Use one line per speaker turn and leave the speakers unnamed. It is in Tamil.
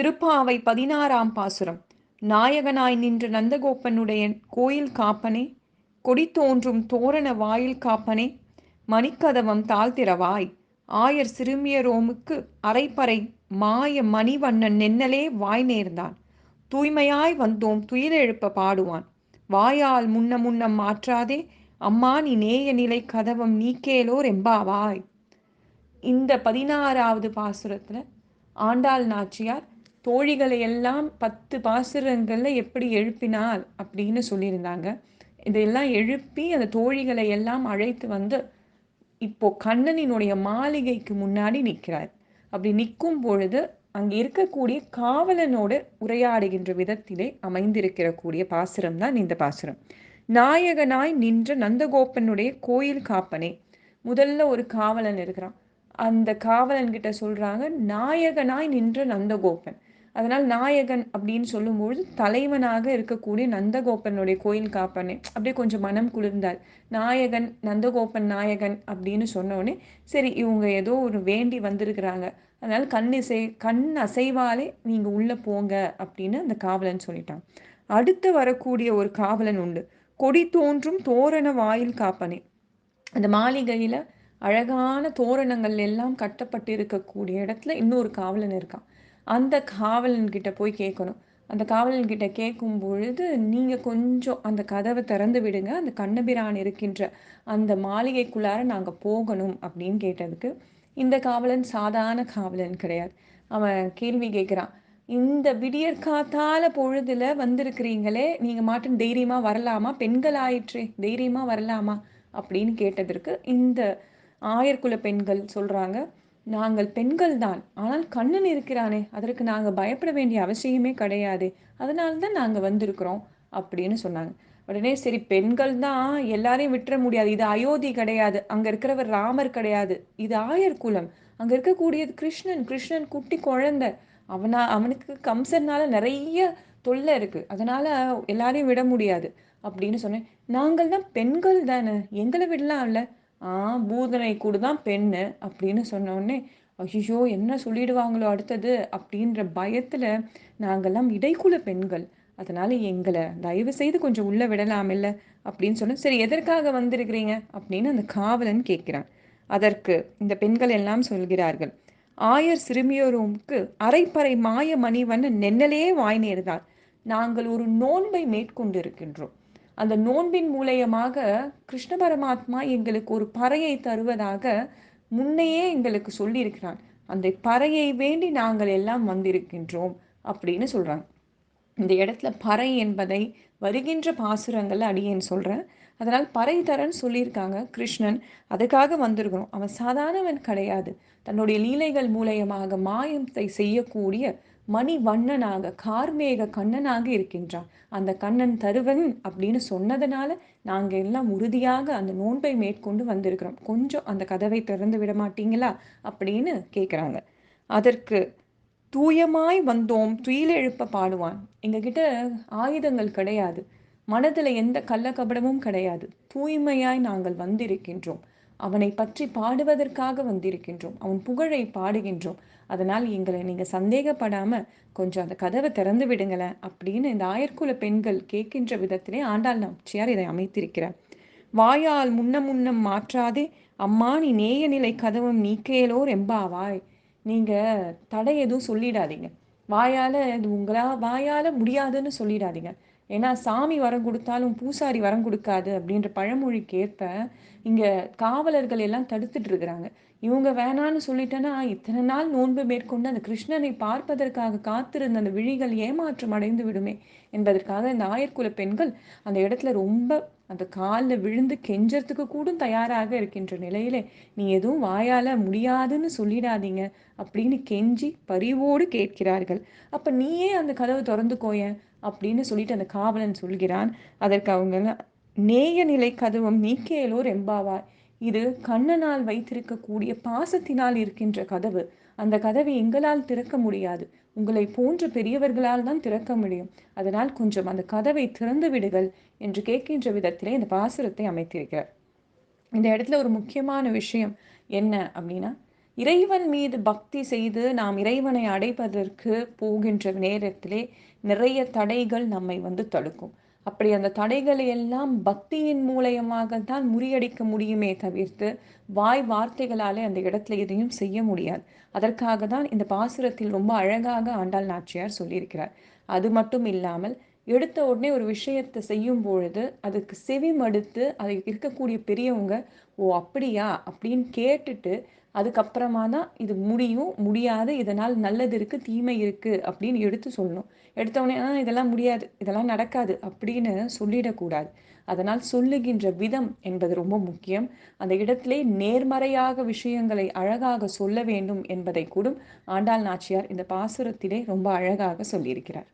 திருப்பாவை பதினாறாம் பாசுரம். நாயகனாய் நின்ற நந்தகோப்பனுடைய கோயில் காப்பனே கொடி தோன்றும் தோரண வாயில் காப்பனே மணிக்கதவம் தாழ்த்திரவாய். ஆயர் சிறுமியரோமுக்கு அரைப்பறை மாய மணிவண்ணன் நென்னலே வாய் நேர்ந்தான். தூய்மையாய் வந்தோம் துயிலெழுப்ப பாடுவான். வாயால் முன்ன முன்னம் மாற்றாதே அம்மா நீ நேய நிலை கதவம் நீக்கேலோர் எம்பாவாய். இந்த பதினாறாவது பாசுரத்தில் ஆண்டாள் நாச்சியார் தோழிகளை எல்லாம் பத்து பாசுரங்களில் எப்படி எழுப்பினார் அப்படின்னு சொல்லியிருந்தாங்க. இதெல்லாம் எழுப்பி அந்த தோழிகளை எல்லாம் அழைத்து வந்து இப்போ கண்ணனினுடைய மாளிகைக்கு முன்னாடி நிற்கிறார். அப்படி நிற்கும் பொழுது அங்கே இருக்கக்கூடிய காவலனோடு உரையாடுகின்ற விதத்திலே அமைந்திருக்கிற கூடிய பாசுரம் தான் இந்த பாசுரம். நாயகனாய் நின்ற நந்தகோப்பனுடைய கோயில் காப்பனே. முதல்ல ஒரு காவலன் இருக்கிறான். அந்த காவலன் கிட்ட சொல்றாங்க நாயகனாய் நின்ற நந்தகோப்பன் அதனால் நாயகன் அப்படின்னு சொல்லும்பொழுது தலைவனாக இருக்கக்கூடிய நந்தகோபனுடைய கோயில் காப்பனே. அப்படியே கொஞ்சம் மனம் குளிர்ந்தார் நாயகன் நந்தகோபன் நாயகன் அப்படின்னு சொன்னோடனே சரி இவங்க ஏதோ ஒரு வேண்டி வந்திருக்கிறாங்க. அதனால் கண் இசை கண் அசைவாலே நீங்கள் உள்ளே போங்க அப்படின்னு அந்த காவலன் சொல்லிட்டான். அடுத்து வரக்கூடிய ஒரு காவலன் உண்டு. கொடி தோன்றும் தோரண வாயில் காப்பனே. அந்த மாளிகையில் அழகான தோரணங்கள் எல்லாம் கட்டப்பட்டு இருக்கக்கூடிய இடத்துல இன்னொரு காவலன் இருக்கான். அந்த காவலன்கிட்ட போய் கேட்கணும் அந்த காவலன்கிட்ட கேட்கும் பொழுது நீங்கள் கொஞ்சம் அந்த கதவை திறந்து விடுங்க. அந்த கண்ணபிரான் இருக்கின்ற அந்த மாளிகைக்குள்ளார நாங்கள் போகணும். அப்படின்னு கேட்டதுக்கு இந்த காவலன் சாதாரண காவலன் கிடையாது. அவன் கேள்வி கேட்குறான் இந்த விடியற்காத்தால பொழுதுல வந்திருக்கிறீங்களே நீங்கள் மாட்டும் தைரியமாக வரலாமா? பெண்கள் ஆயிற்றே தைரியமாக வரலாமா? அப்படின்னு கேட்டதற்கு இந்த ஆயர்குல பெண்கள் சொல்கிறாங்க நாங்கள் பெண்கள் தான். ஆனால் கண்ணன் இருக்கிறானே அதற்கு நாங்கள் பயப்பட வேண்டிய அவசியமே கிடையாது. அதனால தான் நாங்கள் வந்திருக்கிறோம் அப்படின்னு சொன்னாங்க. உடனே சரி பெண்கள் தான். எல்லாரையும் விட்டுற முடியாது. இது அயோத்தி கிடையாது. அங்கே இருக்கிறவர் ராமர் கிடையாது. இது ஆயர் குலம். அங்கே இருக்கக்கூடியது கிருஷ்ணன். கிருஷ்ணன் குட்டி குழந்தை. அவனா அவனுக்கு கம்சனால நிறைய தொல்லை இருக்குது அதனால எல்லாரையும் விட முடியாது அப்படின்னு சொன்னேன். நாங்கள் தான் பெண்கள் தானே. எங்களை விடலாம் இல்லை. பூதனை கூட தான் பெண்ணு அப்படின்னு சொன்னோடனே ஐயோ என்ன சொல்லிடுவாங்களோ அடுத்தது அப்படின்ற பயத்தில் நாங்கள்லாம் இடைக்குல பெண்கள். அதனால் எங்களை தயவு செய்து கொஞ்சம் உள்ளே விடலாமில்ல அப்படின்னு சொன்ன சரி எதற்காக வந்திருக்கிறீங்க அப்படின்னு அந்த காவலன் கேட்கிறான். அதற்கு இந்த பெண்கள் எல்லாம் சொல்கிறார்கள் ஆயர் சிறுமியோருக்கு அரைப்பறை மாய மணிவண்ணன் நென்னலே வாய் நேர்ந்தார். நாங்கள் ஒரு நோன்பை மேற்கொண்டிருக்கின்றோம். அந்த நோன்பின் மூலயமாக கிருஷ்ண பரமாத்மா எங்களுக்கு ஒரு பறையை தருவதாக முன்னையே எங்களுக்கு சொல்லியிருக்கிறான். அந்த பறையை வேண்டி நாங்கள் எல்லாம் வந்திருக்கின்றோம் அப்படின்னு சொல்கிறாங்க இந்த இடத்துல பறை என்பதை வருகின்ற பாசுரங்கள் அடியேன்னு சொல்கிறேன் அதனால் பறை தரன்னு சொல்லியிருக்காங்க கிருஷ்ணன். அதுக்காக வந்திருக்கிறோம். அவன் சாதாரணவன் கிடையாது. தன்னுடைய லீலைகள் மூலயமாக மாயத்தை செய்யக்கூடிய மணி வண்ணனாக கார்மேக கண்ணனாக இருக்கின்றான். அந்த கண்ணன் தருவன் அப்படின்னு சொன்னதுனால நாங்கள் எல்லாம் உறுதியாக அந்த நோன்பை மேற்கொண்டு வந்திருக்கிறோம். கொஞ்சம் அந்த கதவை திறந்து விட மாட்டீங்களா அப்படின்னு கேட்குறாங்க அதற்கு தூயமாய் வந்தோம் துயிலெழுப்ப பாடுவான். எங்ககிட்ட ஆயுதங்கள் கிடையாது. மனதில் எந்த கள்ளக்கபடமும் கிடையாது. தூய்மையாய் நாங்கள் வந்திருக்கின்றோம். அவனை பற்றி பாடுவதற்காக வந்திருக்கின்றோம். அவன் புகழை பாடுகின்றோம். அதனால் எங்களை நீங்கள் சந்தேகப்படாமல் கொஞ்சம் அந்த கதவை திறந்து விடுங்களேன் அப்படின்னு இந்த ஆயர்குல பெண்கள் கேட்கின்ற விதத்திலே ஆண்டாள் நாச்சியார் இதை அமைத்திருக்கிறார். வாயால் முன்ன முன்னம் மாற்றாதே அம்மா நீ நேய நிலை கதவும் நீக்கேலோ ரெம்பாவாய் நீங்கள் தடை எதுவும் சொல்லிடாதீங்க. வாயால் இது உங்களா வாயால் முடியாதுன்னு சொல்லிடாதீங்க. ஏன்னா சாமி வரம் கொடுத்தாலும் பூசாரி வரம் கொடுக்காது அப்படின்ற பழமொழிக்கு ஏற்ப இங்கே காவலர்கள் எல்லாம் தடுத்துட்டு இருக்கிறாங்க. இவங்க வேணான்னு சொல்லிட்டேன்னா இத்தனை நாள் நோன்பு மேற்கொண்டு அந்த கிருஷ்ணனை பார்ப்பதற்காக காத்திருந்த அந்த விழிகள் ஏமாற்றம் அடைந்து விடுமே என்பதற்காக இந்த ஆயர்குல பெண்கள் அந்த இடத்துல ரொம்ப அந்த காலில் விழுந்து கெஞ்சறதுக்கு கூட தயாராக இருக்கின்ற நிலையிலே நீ எதுவும் வாயால் முடியாதுன்னு சொல்லிடாதீங்க அப்படின்னு கெஞ்சி பரிவோடு கேட்கிறார்கள். அப்போ நீயே அந்த கதவை திறந்து கோயேன் அப்படின்னு சொல்லிட்டு அந்த காவலன் சொல்கிறான். அதற்கு அவங்க நேய நிலை கதவம் நீக்கேலோர் எம்பாவாய் இது கண்ணனால் வைத்திருக்கக்கூடிய பாசத்தினால் இருக்கின்ற கதவு. அந்த கதவை எங்களால் திறக்க முடியாது. உங்களை போன்ற பெரியவர்களால் தான் திறக்க முடியும். அதனால் கொஞ்சம் அந்த கதவை திறந்து விடுகள் என்று கேட்கின்ற விதத்திலே இந்த பாசுரத்தை அமைத்திருக்கிறார். இந்த இடத்துல ஒரு முக்கியமான விஷயம் என்ன அப்படின்னா இறைவன் மீது பக்தி செய்து நாம் இறைவனை அடைவதற்கு போகின்ற நேரத்திலே நிறைய தடைகள் நம்மை வந்து தடுக்கும். அப்படி அந்த தடைகளை எல்லாம் பக்தியின் மூலயமாக தான் முறியடிக்க முடியுமே தவிர்த்து வாய் வார்த்தைகளாலே அந்த இடத்துல எதையும் செய்ய முடியாது. அதற்காக தான் இந்த பாசுரத்தில் ரொம்ப அழகாக ஆண்டாள் நாச்சியார் சொல்லியிருக்கிறார். அது மட்டும் இல்லாமல் எடுத்த உடனே ஒரு விஷயத்தை செய்யும் பொழுது அதுக்கு செவி மடுத்து அது இருக்கக்கூடிய பெரியவங்க ஓ அப்படியா? அப்படின்னு கேட்டுட்டு அதுக்கப்புறமா தான் இது முடியும் முடியாது இதனால் நல்லது இருக்குது தீமை இருக்குது அப்படின்னு எடுத்து சொல்லணும். எடுத்தவொடனே ஆ இதெல்லாம் முடியாது இதெல்லாம் நடக்காது அப்படின்னு சொல்லிடக்கூடாது. அதனால் சொல்லுகின்ற விதம் என்பது ரொம்ப முக்கியம். அந்த இடத்திலே நேர்மறையாக விஷயங்களை அழகாக சொல்ல வேண்டும் என்பதை கூட ஆண்டாள் நாச்சியார் இந்த பாசுரத்திலே ரொம்ப அழகாக சொல்லியிருக்கிறார்.